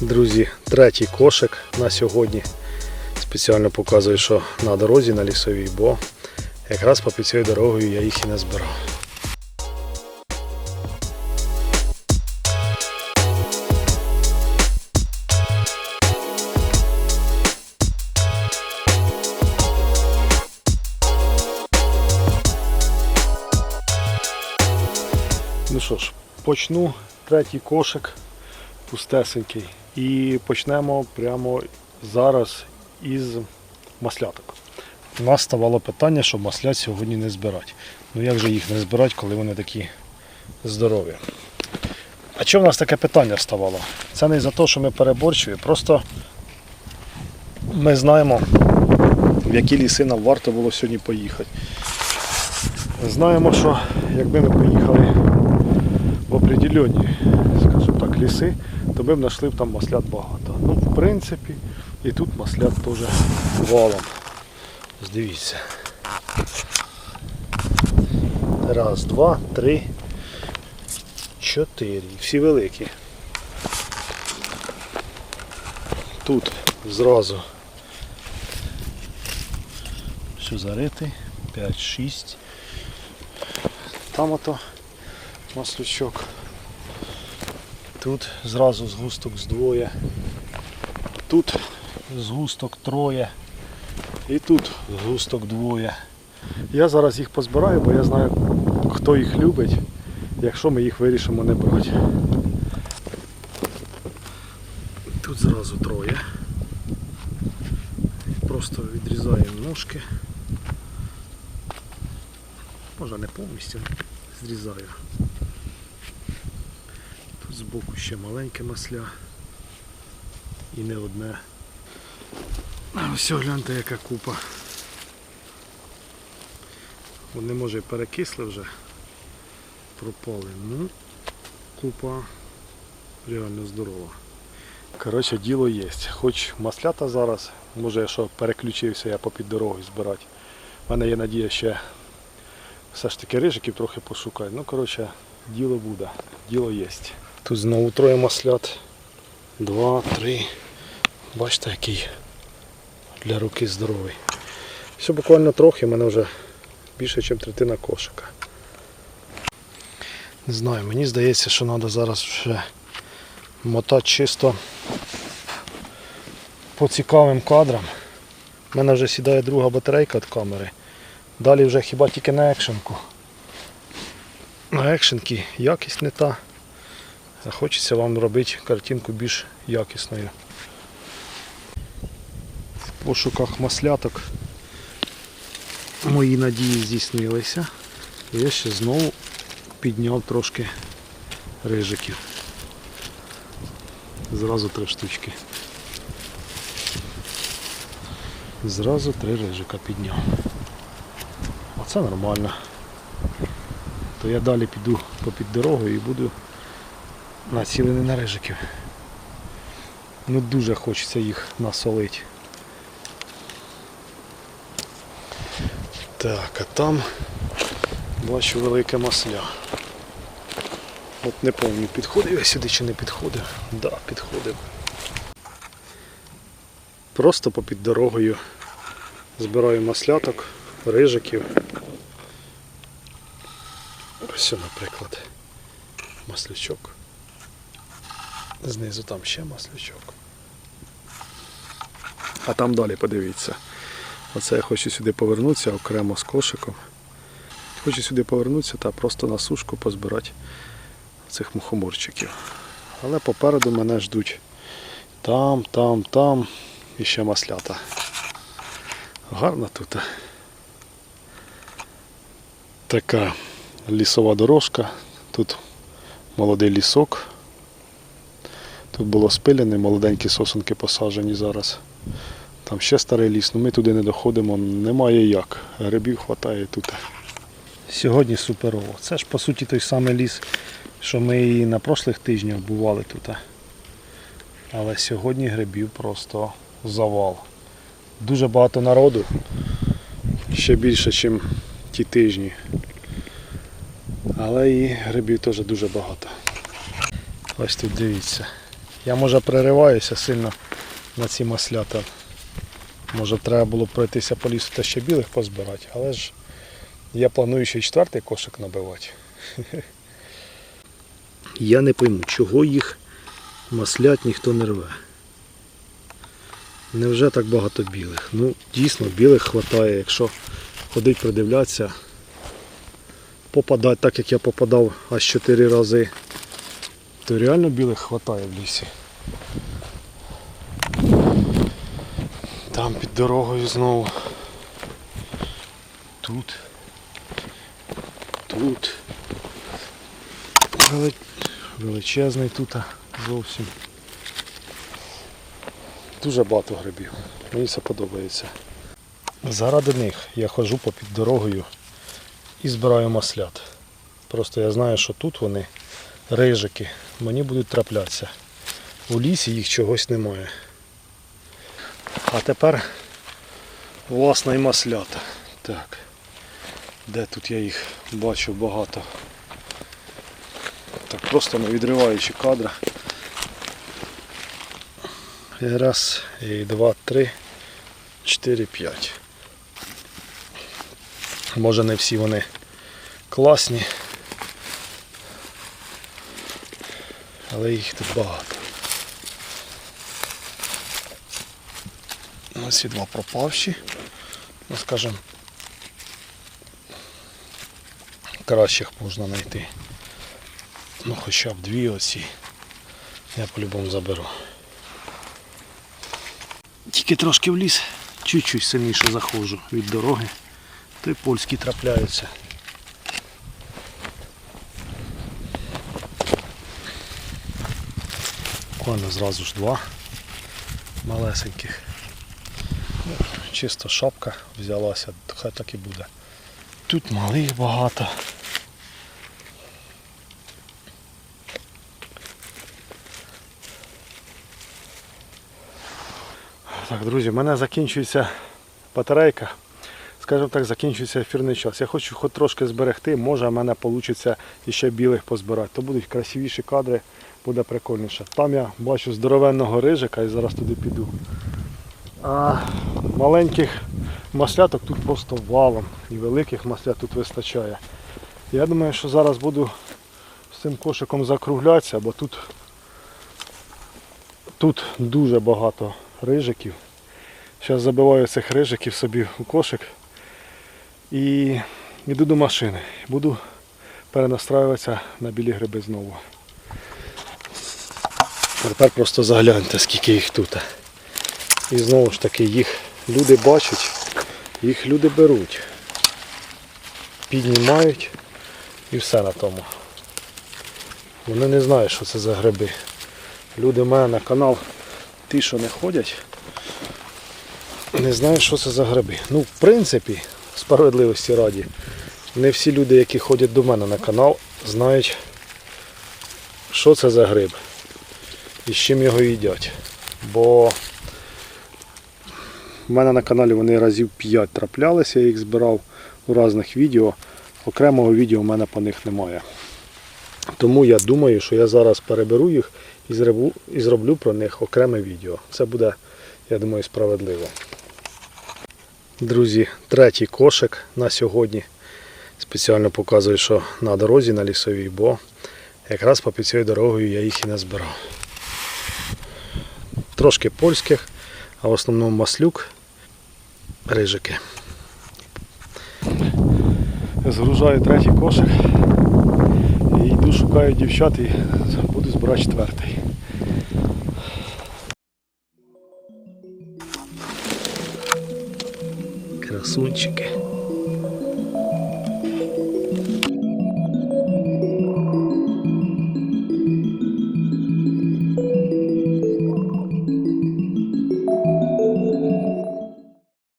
Друзі, третій кошик на сьогодні. Спеціально показую, що на дорозі на лісовій, бо якраз по під цією дорогою я їх і не збирав. Ну що ж, почну третій кошик пустесенький. І почнемо прямо зараз із масляток. У нас ставало питання, що маслят сьогодні не збирати. Ну як же їх не збирати, коли вони такі здорові? А чому в нас таке питання ставало? Це не за те, що ми переборчуємо, просто ми знаємо, в які ліси нам варто було сьогодні поїхати. Знаємо, що якби ми поїхали в определенні, скажімо так, ліси, то ми б знайшли там маслят багато. Ну, в принципі, і тут маслят теж валом. Ось Дивіться. Раз, два, три, чотири. Всі великі. Тут зразу. Що зарити? 5, 6. Там ото маслючок. Тут зразу згусток здвоє. Тут згусток троє. І тут згусток двоє. Я зараз їх позбираю, бо я знаю, хто їх любить, якщо ми їх вирішимо не брати. Тут зразу троє. Просто відрізаємо ножки. Може не повністю зрізаю. Тут збоку ще маленьке масля. І не одне. Ось гляньте яка купа. Вони може перекисли вже, пропали. Ну, купа реально здорова. Коротше, діло є. Хоч маслята зараз, може я що переключився я попід дорогою збирати. У мене є надія ще все ж таки рижиків трохи пошукати. Ну, коротше, діло буде, діло є. Тут знову троє маслят. Два, три. Бачите, який для руки здоровий. Все буквально трохи, в мене вже більше, ніж третина кошика. Не знаю, мені здається, що треба зараз вже мотати чисто по цікавим кадрам. У мене вже сідає друга батарейка від камери. Далі вже хіба тільки на екшенку. На екшенки якість не та. Хочеться вам робити картинку більш якісною. В пошуках масляток мої надії здійснилися. Я ще знову підняв трошки рижиків. Зразу три штучки. Зразу три рижика підняв. Оце нормально. То я далі піду попід дорогою і буду націлений на рижиків. Ну дуже хочеться їх насолити. Так, а там бачу велике масля. От не пам'ятаю, підходив я сюди чи не підходив. Да, підходив. Просто попід дорогою збираю масляток, рижиків. Ось, наприклад, маслячок. Знизу там ще маслячок. А там далі подивіться. Оце я хочу сюди повернутися окремо з кошиком. Хочу сюди повернутися та просто на сушку позбирати цих мухоморчиків. Але попереду мене ждуть там, там, там і ще маслята. Гарно тут. Така лісова дорожка. Тут молодий лісок. Тут було спилене, молоденькі сосенки посаджені зараз. Там ще старий ліс, але ми туди не доходимо, немає як. Грибів вистачає тут. Сьогодні суперово. Це ж по суті той самий ліс, що ми і на прошлих тижнях бували тут. Але сьогодні грибів просто завал. Дуже багато народу. Ще більше, ніж ті тижні. Але і грибів теж дуже багато. Ось тут дивіться. Я може перериваюся сильно на ці маслята. Може треба було пройтися по лісу та ще білих позбирати, але ж я планую ще четвертий кошик набивати. Я не пойму, чого їх маслят ніхто не рве. Невже так багато білих? Ну, дійсно, білих вистачає, якщо ходить придивлятися, попадати так, як я попадав аж 4 рази, то реально білих вистачає в лісі. Там під дорогою знову. Тут. Тут. Вели- Величезний тут зовсім. Дуже багато грибів. Мені це подобається. Заради них я ходжу попід дорогою і збираю маслят. Просто я знаю, що тут вони рижики, мені будуть траплятися. У лісі їх чогось немає. А тепер власне і маслята. Так. Де тут я їх бачу багато. Так просто не відриваючи кадра. Раз, і два, три, чотири, п'ять. Може не всі вони класні. Але їх тут багато. Ось ці два пропавші. Ну, скажімо, кращих можна знайти. Ну хоча б дві оці. Я по-любому заберу. Тільки трошки в ліс, чуть-чуть сильніше заходжу від дороги, то й польські трапляються. Буквально зразу ж два малесеньких. Чисто шапка взялася, хай так і буде. Тут малих багато. Так, друзі, в мене закінчується батарейка. Скажімо так, закінчується ефірний час. Я хочу хоч трошки зберегти, може в мене вийде ще білих позбирати. То будуть красивіші кадри, буде прикольніше. Там я бачу здоровенного рижика і зараз туди піду. А маленьких масляток тут просто валом. І великих маслят тут вистачає. Я думаю, що зараз буду з цим кошиком закруглятися, бо тут, тут дуже багато рижиків. Зараз забиваю цих рижиків собі у кошик і йду до машини. Буду перенастраюватися на білі гриби знову. Тепер просто загляньте, скільки їх тут. І знову ж таки їх люди бачать, їх люди беруть, піднімають і все на тому. Вони не знають, що це за гриби. Люди в мене на канал, ті, що не ходять, не знають, що це за гриби. Ну, в принципі, справедливості раді, не всі люди, які ходять до мене на канал, знають, що це за гриб і з чим його їдять. Бо в мене на каналі вони разів 5 траплялися, я їх збирав у різних відео. Окремого відео в мене по них немає. Тому я думаю, що я зараз переберу їх і зроблю, і зроблю про них окреме відео. Це буде, я думаю, справедливо. Друзі, третій кошик на сьогодні. Спеціально показую, що на дорозі на лісовій, бо якраз по під цією дорогою я їх і не збирав. Трошки польських, а в основному маслюк, рижики. Згружаю третій кошик і йду шукаю дівчат і буду збирати четвертий. Красунчики.